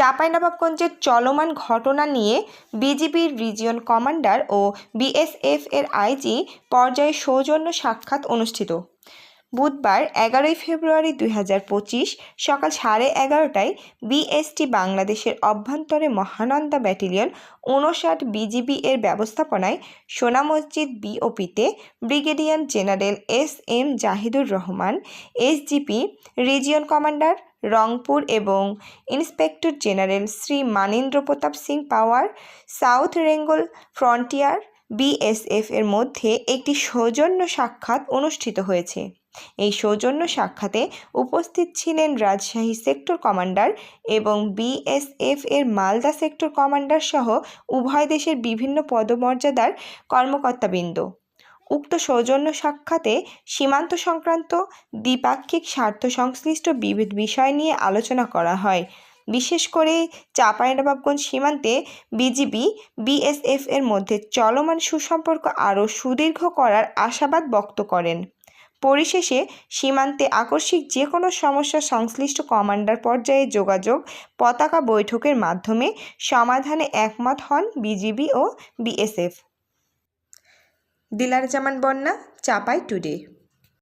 চাঁপাইনবাবগঞ্জের চলমান ঘটনা নিয়ে বিজিবির রিজিয়ন কমান্ডার ও বিএসএফ এর আইজি পর্যায়ে সৌজন্য সাক্ষাৎ অনুষ্ঠিত। বুধবার এগারোই ফেব্রুয়ারি দুই হাজার পঁচিশ সকাল সাড়ে এগারোটায় বিএসটি বাংলাদেশের অভ্যন্তরে মহানন্দা ব্যাটালিয়ন উনষাট বিজিবি এর ব্যবস্থাপনায় Sona Masjid বিওপিতে brigadier general S M Zahidur Rahman, SGP region commander Rangpur এবং inspector general Shri Manendra Pratap Singh Pawar, south Bengal frontier BSF এর মধ্যে একটি সৌজন্য সাক্ষাৎ অনুষ্ঠিত হয়েছে। এই সৌজন্য সাক্ষাতে উপস্থিত ছিলেন রাজশাহী সেক্টর কমান্ডার এবং বিএসএফ এর মালদা সেক্টর কমান্ডার সহ উভয় দেশের বিভিন্ন পদমর্যাদার কর্মকর্তাবৃন্দ। উক্ত সৌজন্য সাক্ষাতে সীমান্ত সংক্রান্ত দ্বিপাক্ষিক স্বার্থ সংশ্লিষ্ট বিবিধ বিষয় নিয়ে আলোচনা করা হয়। বিশেষ করে চাঁপাইনবাবগঞ্জ সীমান্তে বিজিবি, বিএসএফ এর মধ্যে চলমান সুসম্পর্ক আরও সুদীর্ঘ করার আশাবাদ ব্যক্ত করেন। পরিশেষে সীমান্তে আকস্মিক যে কোনো সমস্যা সংশ্লিষ্ট কমান্ডার পর্যায়ে যোগাযোগ পতাকা বৈঠকের মাধ্যমে সমাধানে একমত হন বিজিবি ও বিএসএফ। দিলার জামান বন্যা চাপাই টুডে।